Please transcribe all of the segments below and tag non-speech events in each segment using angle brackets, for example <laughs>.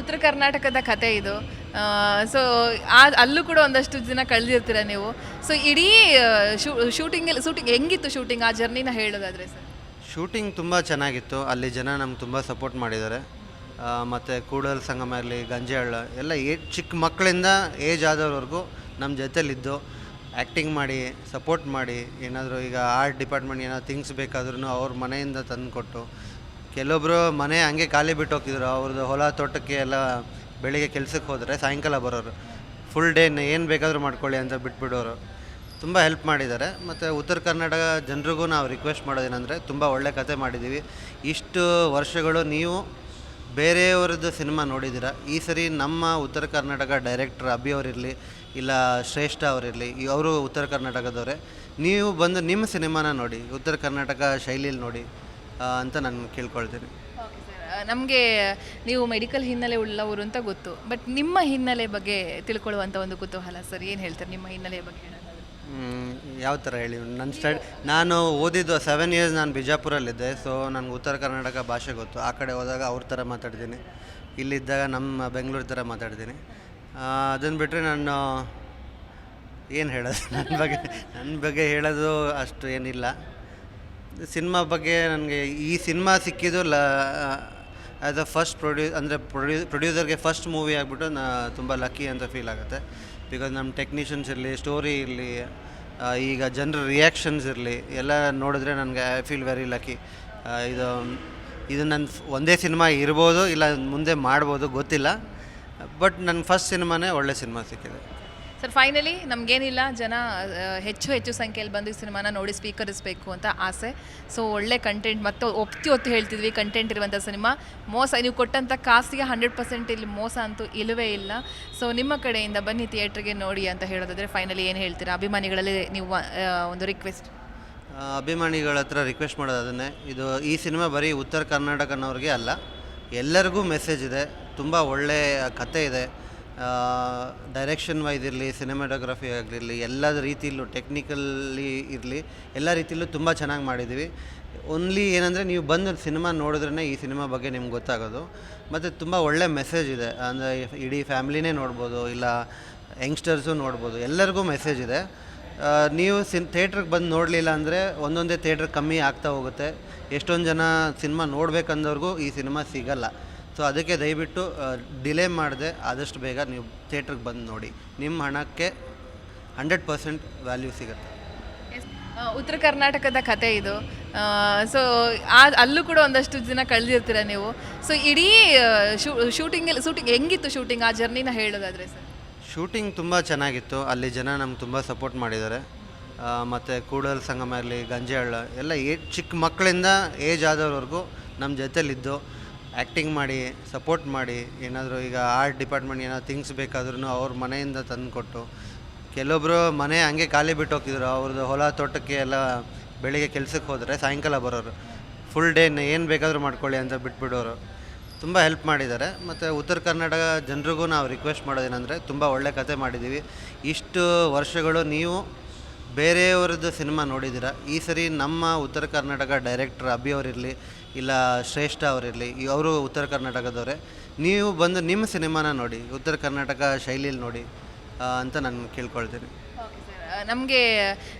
ಉತ್ತರ ಕರ್ನಾಟಕದ ಕತೆ ಇದು. ಸೊ ಅಲ್ಲೂ ಕೂಡ ಒಂದಷ್ಟು ದಿನ ಕಳೆದಿರ್ತೀರ ನೀವು. ಸೊ ಇಡೀ ಶೂಟಿಂಗ್ ಶೂಟಿಂಗ್ ಹೆಂಗಿತ್ತು ಶೂಟಿಂಗ್ ಆ ಜರ್ನಿನ ಹೇಳೋದಾದ್ರೆ ಸರ್ ಶೂಟಿಂಗ್ ತುಂಬ ಚೆನ್ನಾಗಿತ್ತು. ಅಲ್ಲಿ ಜನ ನಮ್ಗೆ ತುಂಬ ಸಪೋರ್ಟ್ ಮಾಡಿದ್ದಾರೆ. ಮತ್ತು ಕೂಡಲ್ ಸಂಗಮ ಇರಲಿ ಗಂಜೆಹಳ್ಳ ಎಲ್ಲ ಏ, ಚಿಕ್ಕ ಮಕ್ಕಳಿಂದ ಏಜ್ ಆದವ್ರವರೆಗೂ ನಮ್ಮ ಜೊತೆಲಿದ್ದು. ಆ್ಯಕ್ಟಿಂಗ್ ಮಾಡಿ ಸಪೋರ್ಟ್ ಮಾಡಿ, ಏನಾದರೂ ಈಗ ಆರ್ಟ್ ಡಿಪಾರ್ಟ್ಮೆಂಟ್ ಏನಾದ್ರು ಥಿಂಗ್ಸ್ ಬೇಕಾದ್ರೂ ಅವ್ರ ಮನೆಯಿಂದ ತಂದುಕೊಟ್ಟು ಕೆಲವೊಬ್ಬರು ಮನೆ ಹಂಗೆ ಖಾಲಿ ಬಿಟ್ಟು ಹೋಗ್ತಿದ್ರು. ಅವ್ರದ್ದು ಹೊಲ ತೋಟಕ್ಕೆ ಎಲ್ಲ ಬೆಳಿಗ್ಗೆ ಕೆಲ್ಸಕ್ಕೆ ಹೋದರೆ ಸಾಯಂಕಾಲ ಬರೋರು. ಫುಲ್ ಡೇ ಏನು ಬೇಕಾದರೂ ಮಾಡ್ಕೊಳ್ಳಿ ಅಂತ ಬಿಟ್ಬಿಡೋರು. ತುಂಬ ಹೆಲ್ಪ್ ಮಾಡಿದ್ದಾರೆ. ಮತ್ತು ಉತ್ತರ ಕರ್ನಾಟಕ ಜನರಿಗೂ ನಾವು ರಿಕ್ವೆಸ್ಟ್ ಮಾಡೋದೇನೆಂದರೆ ತುಂಬ ಒಳ್ಳೆ ಕತೆ ಮಾಡಿದ್ದೀವಿ. ಇಷ್ಟು ವರ್ಷಗಳು ನೀವು ಬೇರೆಯವ್ರದ್ದು ಸಿನಿಮಾ ನೋಡಿದ್ದೀರ? ಈ ಸರಿ ನಮ್ಮ ಉತ್ತರ ಕರ್ನಾಟಕ ಡೈರೆಕ್ಟರ್ ಅಭಿ ಅವರಿರಲಿ, ಇಲ್ಲ ಶ್ರೇಷ್ಠ ಅವರಿರಲಿ ಅವರು ಉತ್ತರ ಕರ್ನಾಟಕದವರೇ, ನೀವು ಬಂದು ನಿಮ್ಮ ಸಿನಿಮಾನ ನೋಡಿ, ಉತ್ತರ ಕರ್ನಾಟಕ ಶೈಲಿಯಲ್ಲಿ ನೋಡಿ ಅಂತ ನಾನು ಕೇಳ್ಕೊಳ್ತೀನಿ. ನಮಗೆ ನೀವು ಮೆಡಿಕಲ್ ಹಿನ್ನೆಲೆ ಉಳ್ಳವರು ಅಂತ ಗೊತ್ತು. ಬಟ್ ನಿಮ್ಮ ಹಿನ್ನೆಲೆ ಬಗ್ಗೆ ತಿಳ್ಕೊಳ್ಳುವಂಥ ಒಂದು ಕುತೂಹಲ ಸರ್. ಏನು ಹೇಳ್ತಾರೆ ನಿಮ್ಮ ಹಿನ್ನೆಲೆ ಬಗ್ಗೆ ಯಾವ ಥರ ಹೇಳಿ? ನನ್ನ ಸ್ಟಡಿ ನಾನು ಓದಿದ್ದು ಸೆವೆನ್ ಇಯರ್ಸ್ ನಾನು ಬಿಜಾಪುರಲ್ಲಿದ್ದೆ. ಸೊ ನನಗೆ ಉತ್ತರ ಕರ್ನಾಟಕ ಭಾಷೆ ಗೊತ್ತು. ಆ ಕಡೆ ಹೋದಾಗ ಅವ್ರ ಥರ ಮಾತಾಡ್ತೀನಿ. ಇಲ್ಲಿದ್ದಾಗ ನಮ್ಮ ಬೆಂಗಳೂರು ಥರ ಮಾತಾಡ್ತೀನಿ. ಅದನ್ನು ಬಿಟ್ಟರೆ ನಾನು ಏನು ಹೇಳೋದು? ನನ್ನ ಬಗ್ಗೆ ನನ್ನ ಬಗ್ಗೆ ಹೇಳೋದು ಅಷ್ಟು ಏನಿಲ್ಲ. ಸಿನಿಮಾ ಬಗ್ಗೆ ನನಗೆ ಈ ಸಿನಿಮಾ ಸಿಕ್ಕಿದ್ದು ಲ ಆ್ಯಸ್ ಅ ಫಸ್ಟ್ ಪ್ರೊಡ್ಯೂ ಅಂದರೆ ಪ್ರೊಡ್ಯೂ ಪ್ರೊಡ್ಯೂಸರ್ಗೆ ಫಸ್ಟ್ ಮೂವಿ ಆಗಿಬಿಟ್ಟು ನಾ ತುಂಬ ಲಕ್ಕಿ ಅಂತ ಫೀಲ್ ಆಗುತ್ತೆ. ಬಿಕಾಸ್ ನಮ್ಮ ಟೆಕ್ನಿಷಿಯನ್ಸ್ ಇರಲಿ ಸ್ಟೋರಿ ಇರಲಿ ಈಗ ಜನರ ರಿಯಾಕ್ಷನ್ಸ್ ಇರಲಿ, ಎಲ್ಲ ನೋಡಿದ್ರೆ ನನಗೆ ಐ ಫೀಲ್ ವೆರಿ ಲಕ್ಕಿ ಇದು ಇದು ನನ್ನ ಒಂದೇ ಸಿನಿಮಾ ಇರ್ಬೋದು, ಇಲ್ಲ ಮುಂದೆ ಮಾಡ್ಬೋದು, ಗೊತ್ತಿಲ್ಲ. ಬಟ್ ನನ್ನ ಫಸ್ಟ್ ಸಿನಿಮಾನೇ ಒಳ್ಳೆ ಸಿನಿಮಾ ಸಿಕ್ಕಿದೆ. ಸರ್ ಫೈನಲಿ ನಮಗೇನಿಲ್ಲ, ಜನ ಹೆಚ್ಚು ಹೆಚ್ಚು ಸಂಖ್ಯೆಯಲ್ಲಿ ಬಂದು ಸಿನಿಮಾನ ನೋಡಿ ಸ್ವೀಕರಿಸಬೇಕು ಅಂತ ಆಸೆ. ಸೊ ಒಳ್ಳೆ ಕಂಟೆಂಟ್ ಮತ್ತು ಒಪ್ತಿ ಒತ್ತಿ ಹೇಳ್ತಿದ್ವಿ ಕಂಟೆಂಟ್ ಇರುವಂಥ ಸಿನಿಮಾ. ಮೋಸ, ನೀವು ಕೊಟ್ಟಂಥ ಕಾಸಿಗೆ ಹಂಡ್ರೆಡ್ ಪರ್ಸೆಂಟ್ ಇಲ್ಲಿ ಮೋಸ ಅಂತೂ ಇಲ್ಲವೇ ಇಲ್ಲ. ಸೊ ನಿಮ್ಮ ಕಡೆಯಿಂದ ಬನ್ನಿ ಥಿಯೇಟ್ರಿಗೆ ನೋಡಿ ಅಂತ ಹೇಳೋದಾದರೆ ಫೈನಲಿ ಏನು ಹೇಳ್ತೀರಾ? ಅಭಿಮಾನಿಗಳಲ್ಲಿ ನೀವು ಒಂದು ರಿಕ್ವೆಸ್ಟ್ ಅಭಿಮಾನಿಗಳ ಹತ್ರ ರಿಕ್ವೆಸ್ಟ್ ಮಾಡೋದು ಅದನ್ನೇ. ಇದು ಈ ಸಿನಿಮಾ ಬರೀ ಉತ್ತರ ಕರ್ನಾಟಕನವ್ರಿಗೆ ಅಲ್ಲ, ಎಲ್ಲರಿಗೂ ಮೆಸೇಜ್ ಇದೆ. ತುಂಬ ಒಳ್ಳೆಯ ಕತೆ ಇದೆ. ಡೈರೆಕ್ಷನ್ ವೈಸ್ ಇರಲಿ ಸಿನಿಮಾಟೋಗ್ರಫಿ ಆಗಿರಲಿ ಎಲ್ಲ ರೀತಿಯಲ್ಲೂ ಟೆಕ್ನಿಕಲ್ಲಿ ಇರಲಿ, ಎಲ್ಲ ರೀತಿಯಲ್ಲೂ ತುಂಬ ಚೆನ್ನಾಗಿ ಮಾಡಿದ್ದೀವಿ ಓನ್ಲಿ ಏನಂದರೆ ನೀವು ಬಂದು ಸಿನಿಮಾ ನೋಡಿದ್ರೇ ಈ ಸಿನಿಮಾ ಬಗ್ಗೆ ನಿಮ್ಗೆ ಗೊತ್ತಾಗೋದು. ಮತ್ತು ತುಂಬ ಒಳ್ಳೆ ಮೆಸೇಜ್ ಇದೆ. ಅಂದರೆ ಇಡೀ ಫ್ಯಾಮ್ಲಿನೇ ನೋಡ್ಬೋದು, ಇಲ್ಲ ಯಂಗ್ಸ್ಟರ್ಸು ನೋಡ್ಬೋದು, ಎಲ್ಲರಿಗೂ ಮೆಸೇಜ್ ಇದೆ. ನೀವು ಸಿನ್ ಥಿಯೇಟ್ರಿಗೆ ಬಂದು ನೋಡಲಿಲ್ಲ ಅಂದರೆ ಒಂದೊಂದೇ ಥಿಯೇಟ್ರ್ ಕಮ್ಮಿ ಆಗ್ತಾ ಹೋಗುತ್ತೆ. ಎಷ್ಟೊಂದು ಜನ ಸಿನಿಮಾ ನೋಡ್ಬೇಕಂದವ್ರಿಗೂ ಈ ಸಿನಿಮಾ ಸಿಗಲ್ಲ. ಸೊ ಅದಕ್ಕೆ ದಯವಿಟ್ಟು ಡಿಲೇ ಮಾಡದೆ ಆದಷ್ಟು ಬೇಗ ನೀವು ಥಿಯೇಟ್ರಿಗೆ ಬಂದು ನೋಡಿ. ನಿಮ್ಮ ಹಣಕ್ಕೆ ಹಂಡ್ರೆಡ್ ಪರ್ಸೆಂಟ್ ವ್ಯಾಲ್ಯೂ ಸಿಗುತ್ತೆ. ಉತ್ತರ ಕರ್ನಾಟಕದ ಕತೆ ಇದು. ಸೊ ಅಲ್ಲೂ ಕೂಡ ಒಂದಷ್ಟು ದಿನ ಕಳೆದಿರ್ತೀರ ನೀವು. ಸೊ ಇಡೀ ಶೂ ಶೂಟಿಂಗ್ ಶೂಟಿಂಗ್ ಹೆಂಗಿತ್ತು ಶೂಟಿಂಗ್ ಆ ಜರ್ನಿನ ಹೇಳೋದಾದ್ರೆ ಸರ್ ಶೂಟಿಂಗ್ ತುಂಬ ಚೆನ್ನಾಗಿತ್ತು. ಅಲ್ಲಿ ಜನ ನಮ್ಗೆ ತುಂಬ ಸಪೋರ್ಟ್ ಮಾಡಿದ್ದಾರೆ. ಮತ್ತು ಕೂಡಲ್ ಸಂಗಮ ಇರಲಿ ಗಂಜೆಹಳ್ಳ ಎಲ್ಲ ಏ ಚಿಕ್ಕ ಮಕ್ಕಳಿಂದ ಏಜ್ ಆದವ್ರವರೆಗೂ ನಮ್ಮ ಜೊತೆಲಿದ್ದು. ಆ್ಯಕ್ಟಿಂಗ್ ಮಾಡಿ ಸಪೋರ್ಟ್ ಮಾಡಿ, ಏನಾದರೂ ಈಗ ಆರ್ಟ್ ಡಿಪಾರ್ಟ್ಮೆಂಟ್ ಏನಾದ್ರು ಥಿಂಗ್ಸ್ ಬೇಕಾದ್ರೂ ಅವ್ರ ಮನೆಯಿಂದ ತಂದುಕೊಟ್ಟು ಕೆಲವೊಬ್ಬರು ಮನೆ ಹಂಗೆ ಖಾಲಿ ಬಿಟ್ಟು ಹೋಗ್ತಿದ್ರು ಅವ್ರದ್ದು ಹೊಲ ತೋಟಕ್ಕೆ ಎಲ್ಲ ಬೆಳಿಗ್ಗೆ ಕೆಲಸಕ್ಕೆ ಹೋದರೆ ಸಾಯಂಕಾಲ ಬರೋರು. ಫುಲ್ ಡೇ ಏನು ಬೇಕಾದರೂ ಮಾಡ್ಕೊಳ್ಳಿ ಅಂತ ಬಿಟ್ಬಿಡೋರು. ತುಂಬ ಹೆಲ್ಪ್ ಮಾಡಿದ್ದಾರೆ. ಮತ್ತು ಉತ್ತರ ಕರ್ನಾಟಕ ಜನರಿಗೂ ನಾವು ರಿಕ್ವೆಸ್ಟ್ ಮಾಡೋದೇನೆಂದರೆ, ತುಂಬ ಒಳ್ಳೆ ಕತೆ ಮಾಡಿದ್ದೀವಿ. ಇಷ್ಟು ವರ್ಷಗಳು ನೀವು ಬೇರೆಯವ್ರದ್ದು ಸಿನಿಮಾ ನೋಡಿದ್ದೀರಾ? ಈ ಸರಿ ನಮ್ಮ ಉತ್ತರ ಕರ್ನಾಟಕ ಡೈರೆಕ್ಟರ್ ಅಭಿ ಅವರಿರಲಿ ಇಲ್ಲ ಶ್ರೇಷ್ಠ ಅವರಿರಲಿ ಅವರು ಉತ್ತರ ಕರ್ನಾಟಕದವರೇ ನೀವು ಬಂದು ನಿಮ್ಮ ಸಿನಿಮಾನ ನೋಡಿ ಉತ್ತರ ಕರ್ನಾಟಕ ಶೈಲಿಯಲ್ಲಿ ನೋಡಿ ಅಂತ ನಾನು ಕೇಳ್ಕೊಳ್ತೀನಿ. ನಮಗೆ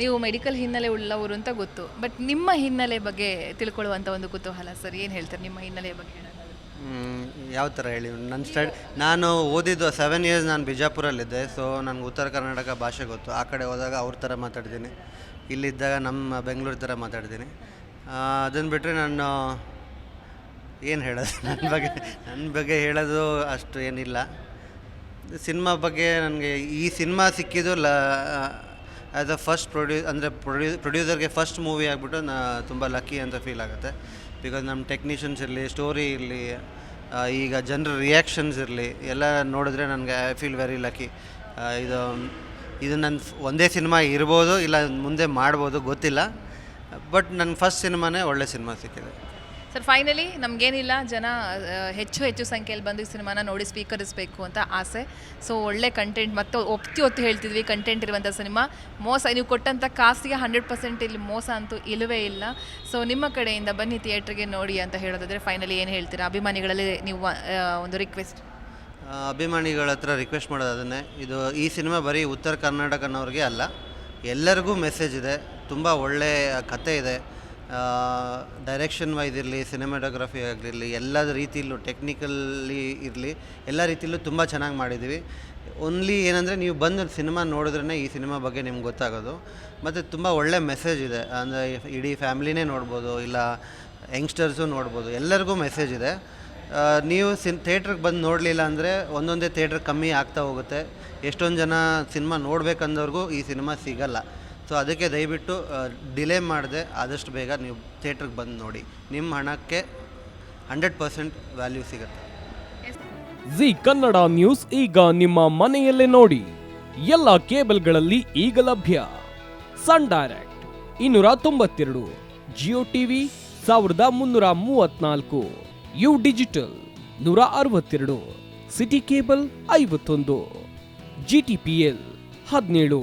ನೀವು ಮೆಡಿಕಲ್ ಹಿನ್ನೆಲೆ ಉಳ್ಳವರು ಅಂತ ಗೊತ್ತು ಬಟ್ ನಿಮ್ಮ ಹಿನ್ನೆಲೆ ಬಗ್ಗೆ ತಿಳ್ಕೊಳ್ಳುವಂಥ ಒಂದು ಕುತೂಹಲ ಸರ್. ಏನು ಹೇಳ್ತಾರೆ? ನಿಮ್ಮ ಹಿನ್ನೆಲೆ ಬಗ್ಗೆ ಯಾವ ಥರ ಹೇಳಿ? ನನ್ನ ಸ್ಟಡಿ, ನಾನು ಓದಿದ್ದು ಸೆವೆನ್ ಇಯರ್ಸ್ ನಾನು ಬಿಜಾಪುರಲ್ಲಿದ್ದೆ ಸೊ ನನಗೆ ಉತ್ತರ ಕರ್ನಾಟಕ ಭಾಷೆ ಗೊತ್ತು. ಆ ಕಡೆ ಹೋದಾಗ ಅವ್ರ ಥರ ಮಾತಾಡ್ತೀನಿ. ಇಲ್ಲಿದ್ದಾಗ ನಮ್ಮ ಬೆಂಗಳೂರು ಥರ ಮಾತಾಡ್ತೀನಿ. ಅದನ್ನು ಬಿಟ್ಟರೆ ನಾನು ಏನು ಹೇಳೋದು? <laughs> ನನ್ನ ಬಗ್ಗೆ ನನ್ನ ಬಗ್ಗೆ ಹೇಳೋದು ಅಷ್ಟು ಏನಿಲ್ಲ. ಸಿನಿಮಾ ಬಗ್ಗೆ ನನಗೆ, ಈ ಸಿನಿಮಾ ಸಿಕ್ಕಿದ್ದು ಲ ಆ್ಯಸ್ ಅ ಫಸ್ಟ್ ಪ್ರೊಡ್ಯೂ ಅಂದರೆ ಪ್ರೊಡ್ಯೂ ಪ್ರೊಡ್ಯೂಸರ್ಗೆ ಫಸ್ಟ್ ಮೂವಿ ಆಗಿಬಿಟ್ಟು ನಾ ತುಂಬ ಲಕ್ಕಿ ಅಂತ ಫೀಲ್ ಆಗುತ್ತೆ. ಬಿಕಾಸ್ ನಮ್ಮ ಟೆಕ್ನಿಷಿಯನ್ಸ್ ಇರಲಿ ಸ್ಟೋರಿ ಇರಲಿ ಈಗ ಜನರ ರಿಯಾಕ್ಷನ್ಸ್ ಇರಲಿ, ಎಲ್ಲ ನೋಡಿದ್ರೆ ನನಗೆ ಐ ಫೀಲ್ ವೆರಿ ಲಕ್ಕಿ ಇದು ಇದು ನನ್ನ ಒಂದೇ ಸಿನಿಮಾ ಇರ್ಬೋದು, ಇಲ್ಲ ಮುಂದೆ ಮಾಡ್ಬೋದು, ಗೊತ್ತಿಲ್ಲ. ಬಟ್ ನನ್ನ ಫಸ್ಟ್ ಸಿನಿಮಾನೇ ಒಳ್ಳೆ ಸಿನಿಮಾ ಸಿಕ್ಕಿದೆ. ಸರ್ ಫೈನಲಿ ನಮಗೇನಿಲ್ಲ, ಜನ ಹೆಚ್ಚು ಹೆಚ್ಚು ಸಂಖ್ಯೆಯಲ್ಲಿ ಬಂದು ಸಿನಿಮಾನ ನೋಡಿ ಸ್ವೀಕರಿಸಬೇಕು ಅಂತ ಆಸೆ. ಸೊ ಒಳ್ಳೆ ಕಂಟೆಂಟ್ ಮತ್ತು ಒಪ್ತಿ ಒತ್ತಿ ಹೇಳ್ತಿದ್ವಿ ಕಂಟೆಂಟ್ ಇರುವಂಥ ಸಿನಿಮಾ. ಮೋಸ, ನೀವು ಕೊಟ್ಟಂಥ ಕಾಸಿಗೆ ಹಂಡ್ರೆಡ್ ಪರ್ಸೆಂಟ್ ಇಲ್ಲಿ ಮೋಸ ಅಂತೂ ಇಲ್ಲವೇ ಇಲ್ಲ. ಸೊ ನಿಮ್ಮ ಕಡೆಯಿಂದ ಬನ್ನಿ ಥಿಯೇಟ್ರಿಗೆ ನೋಡಿ ಅಂತ ಹೇಳೋದಾದರೆ ಫೈನಲಿ ಏನು ಹೇಳ್ತೀರಾ? ಅಭಿಮಾನಿಗಳಲ್ಲಿ ನೀವು ಒಂದು ರಿಕ್ವೆಸ್ಟ್ ಅಭಿಮಾನಿಗಳ ಹತ್ರ ರಿಕ್ವೆಸ್ಟ್ ಮಾಡೋದು ಇದು ಈ ಸಿನಿಮಾ ಬರೀ ಉತ್ತರ ಕರ್ನಾಟಕನವ್ರಿಗೆ ಅಲ್ಲ, ಎಲ್ಲರಿಗೂ ಮೆಸೇಜ್ ಇದೆ. ತುಂಬ ಒಳ್ಳೆಯ ಕತೆ ಇದೆ. ಡೈರೆಕ್ಷನ್ ವೈಸ್ ಇರಲಿ ಸಿನಿಮಾಟೋಗ್ರಫಿ ಆಗಿರಲಿ ಎಲ್ಲ ರೀತಿಯಲ್ಲೂ ಟೆಕ್ನಿಕಲ್ಲಿ ಇರಲಿ, ಎಲ್ಲ ರೀತಿಯಲ್ಲೂ ತುಂಬ ಚೆನ್ನಾಗಿ ಮಾಡಿದ್ದೀವಿ ಓನ್ಲಿ ಏನಂದರೆ ನೀವು ಬಂದು ಸಿನಿಮಾ ನೋಡಿದ್ರೇ ಈ ಸಿನಿಮಾ ಬಗ್ಗೆ ನಿಮ್ಗೆ ಗೊತ್ತಾಗೋದು. ಮತ್ತು ತುಂಬ ಒಳ್ಳೆ ಮೆಸೇಜ್ ಇದೆ. ಅಂದರೆ ಇಡೀ ಫ್ಯಾಮ್ಲಿನೇ ನೋಡ್ಬೋದು, ಇಲ್ಲ ಯಂಗ್ಸ್ಟರ್ಸು ನೋಡ್ಬೋದು, ಎಲ್ಲರಿಗೂ ಮೆಸೇಜ್ ಇದೆ. ನೀವು ಸಿನ್ ಥಿಯೇಟ್ರಿಗೆ ಬಂದು ನೋಡಲಿಲ್ಲ ಅಂದರೆ ಒಂದೊಂದೇ ಥೇಟ್ರ್ ಕಮ್ಮಿ ಆಗ್ತಾ ಹೋಗುತ್ತೆ. ಎಷ್ಟೊಂದು ಜನ ಸಿನಿಮಾ ನೋಡ್ಬೇಕಂದವ್ರಿಗೂ ಈ ಸಿನಿಮಾ ಸಿಗಲ್ಲ. ಸೊ ಅದಕ್ಕೆ ದಯವಿಟ್ಟು ಡಿಲೇ ಮಾಡದೆ, ಆದಷ್ಟು ಬೇಗ ನೀವು ಥಿಯೇಟ್ರಿಗೆ ಬಂದು ನೋಡಿ. ನಿಮ್ಮ ಹಣಕ್ಕೆ ಹಂಡ್ರೆಡ್ ಪರ್ಸೆಂಟ್ ವ್ಯಾಲ್ಯೂ ಸಿಗುತ್ತೆ. ಜಿ ಕನ್ನಡ ನ್ಯೂಸ್ ಈಗ ನಿಮ್ಮ ಮನೆಯಲ್ಲೇ ನೋಡಿ. ಎಲ್ಲ ಕೇಬಲ್ಗಳಲ್ಲಿ ಈಗ ಲಭ್ಯ. ಸನ್ ಡೈರೆಕ್ಟ್ ಇನ್ನೂರ ತೊಂಬತ್ತೆರಡು. ಜಿಯೋ ಟಿವಿ ಸಾವಿರದ ಮುನ್ನೂರ ಮೂವತ್ನಾಲ್ಕು. ಯು ಡಿಜಿಟಲ್ ನೂರ ಅರವತ್ತೆರಡು. ಸಿಟಿ ಕೇಬಲ್ ಐವತ್ತೊಂದು. ಜಿ ಟಿ ಪಿ ಎಲ್ ಹದಿನೇಳು.